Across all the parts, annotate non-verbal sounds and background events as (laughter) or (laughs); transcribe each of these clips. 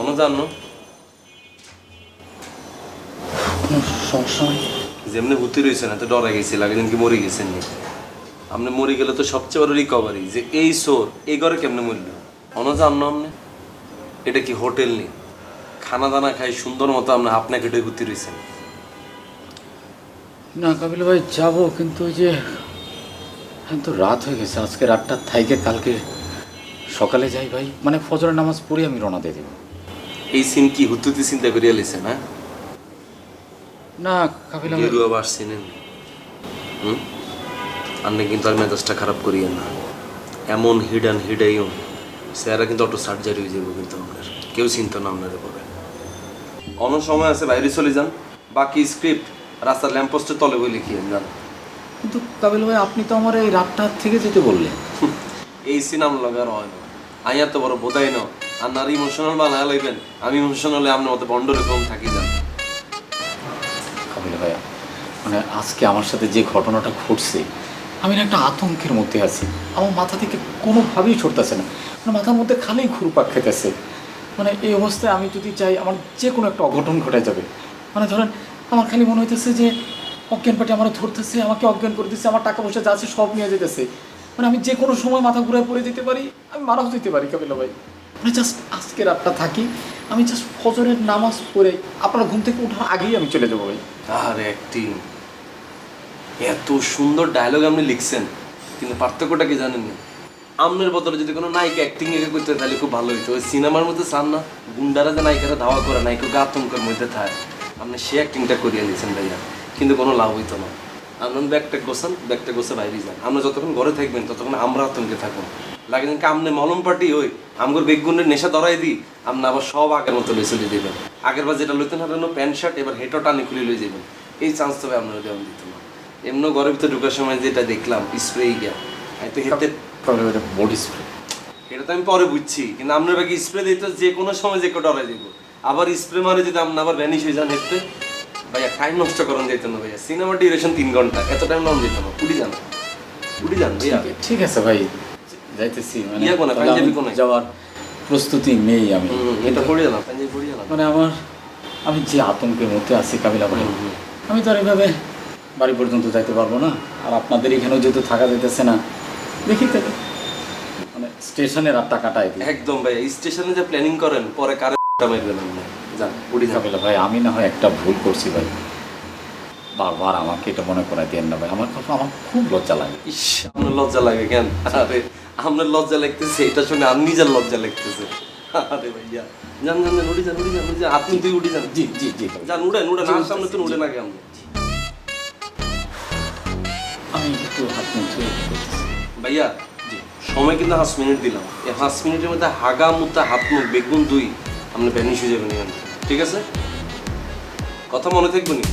অনুজান্ন কোনো সমস্যা নেই। যেমনি ভূতি রয়েছেন এত ডরা গেছে লাগে কি মরে গেছেন নি। আপনি মরে গেলে তো সবচেয়ে বড় রিকভারি যে এই সোর এই ঘরে কেমনে মরল অনুজান্ন আপনি? এটা কি হোটেল নি? খানা দানা খাই সুন্দর মতো আপনি আপনাকে ঘুরতে রয়েছেন না কাবিল ভাই যাব কিন্তু ওই যে এখন তো রাত হয়ে গেছে আজকে রাতটা থাইকে কালকে সকালে যাই ভাই। মানে ফজরের নামাজ পড়ে আমি রওনা দিয়ে দেবো। এই সিন কি হুতুতি চিন্তা করিয়া লিছেন হ্যাঁ? না কাবিল ভাই গেরুয়া বাস চিনেন হুম? আপনি কিন্তু আর মেজাজটা খারাপ করিয়েন না। এমন হিডান হিডাইও স্যারা কিন্তু অটো সার্জারি হয়ে যাব কিন্তু আপনার কেউ চিন্তা না আপনার পরে অন্য সময় আছে বাইরে চলে যান। বাকি স্ক্রিপ্ট রাস্তার ল্যাম্পপোস্টের তলে বই লিখিয়ে যান কিন্তু কাবিল ভাই আপনি তো আমার এই রাতটা থেকে যেতে বললেন। (laughs) এই সিনাম লাগার হয় না। আইয়া তো বড় বোধাই না। আর নারী ইমোশনাল বানায় লইবেন। আমি ইমোশনাল আপনার মতো বন্ড রকম থাকি যান কাবিল ভাইয়া মানে আজকে আমার সাথে যে ঘটনাটা ঘটছে আমি না একটা আতঙ্কের মধ্যে আছি। আমার মাথা থেকে কোনোভাবেই ছড়তেছে না। মানে মাথার মধ্যে খালি ঘুরপাক খেতেছে মানে এই অবস্থায় আমি যদি চাই আমার যে কোনো একটা অঘটন ঘটে যাবে। মানে ধরেন, আমার খালি মনে হইতেছে যে অজ্ঞান পাটি আমার ধরতেছে, আমাকে অজ্ঞান করে দিচ্ছে আমার টাকা পয়সা যা আছে সব নিয়ে যেতেছে মানে আমি যে কোনো সময় মাথা ঘুরে পড়ে যেতে পারি, আমি মারাও যেতে পারি, কাবিলা ভাই। মানে জাস্ট আজকে রাতটা থাকি, আমি জাস্ট ফজরের নামাজ পড়ে আপনার ঘুম থেকে ওঠার আগেই আমি চলে যাব ভাই। আর অ্যাক্টিং এত সুন্দর ডায়লগ আপনি লিখছেন, কিন্তু পার্থক্যটা কি জানেন না? আমনের বদলে যদি কোনো নায়িকা অ্যাক্টিং একে করতে তাহলে খুব ভালো হইতো। ওই সিনেমার মধ্যে চান না, গুন্ডারা যে নায়িকারা ধাওয়া করে, নায়িকা গা আতঙ্কের মধ্যে থাকে আপনি সে অ্যাক্টিংটা করিয়ে নিয়েছেন ভাইয়া, কিন্তু কোনো লাভ হইতো না। আপনার ব্যাগটা গোছান, ব্যাগটা গোছে বাইরে যান। আমরা যতক্ষণ ঘরে থাকবেন, ততক্ষণ আমরা আতঙ্কে থাকুন। লাগে কি আমনে মলম পাটি হই আমগর বেগুনের নেশা ধরাই দিই, আপনি আবার সব আগের মতো লই চলে দেবেন আগের বার যেটা লইতেন হারানো প্যান্ট শার্ট, এবার হেঁটো টানি খুলে লই যাবেন এই চান্স তবে আপনারা দেওয়া দিত না। এমন ঘরের ভিতরে ঢুকার সময় যেটা দেখলাম স্প্রে গিয়া। আমি তো হেতে বডি স্প্রে এটা তো আমি পরে বুঝছি কিন্তু আপনার বাকি স্প্রে দিত যে কোনো সময় যে কোটা দিব আবার স্প্রে মারে যদি আপনি আবার ভ্যানিশ হয়ে যান হেঁটে ভাইয়া টাইম নষ্ট করেন যেত না ভাইয়া। সিনেমা ডিউরেশন তিন ঘণ্টা এত টাইম নাম যেত না। উড়ি যান। উড়ি যান ভাইয়া। ঠিক আছে ভাই যাইতেছি মানে ইয়া কোনে, পাঞ্জাবি কোনে? যাওয়ার প্রস্তুতি নেই আমি। এটা পড়ে গেলাম পাঞ্জাবি পড়ে গেলাম। মানে আমার আমি যে আতঙ্কের মধ্যে আছি কাবিলা ভাই। আমি তো আর এভাবে বাড়ি পর্যন্ত যাইতে পারব না। আর আপনাদের এখানেও যেহেতু থাকা যাইতেছে না দেখি তাহলে মানে স্টেশনে রাতটা কাটাই দিই। একদম ভাইয়া স্টেশনে যে প্ল্যানিং করেন পরে কারে মারবেন আপনি যান উড়ি যান। ভাই আমি না হয় একটা ভুল করছি ভাই। বারবার আমাকে এটা মনে করাই দেন না ভাই। আমার কথা আমার খুব লজ্জা লাগে। ইস আপনার লজ্জা লাগে কেন? আরে আপনার লজ্জা লাগতেছে এটা শুনে আমি নিজের লজ্জা লাগতেছে। আরে ভাইয়া যান যান যান, উড়ি যান উড়ি যান উড়ি আপনি তুই উড়ি যান। জি জি জি। যান উড়েন উড়েন সামনে তো উড়েন আগে আপনি ভাইয়া, সময় কিন্তু পাঁচ মিনিট দিলাম। এই পাঁচ মিনিটের মধ্যে হাগা মুতা হাত মুখ, বেগুন দুই আপনি ব্যানিশ হয়ে যাবেন ঠিক আছে? কথা মনে থাকবে নি?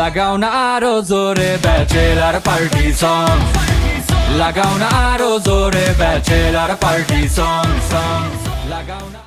লাগাও না আরও জোরে ব্যাচেলার পার্টি সং লাগাও না আরও জোরে ব্যাচেলার পার্টি সং সং লাগাও না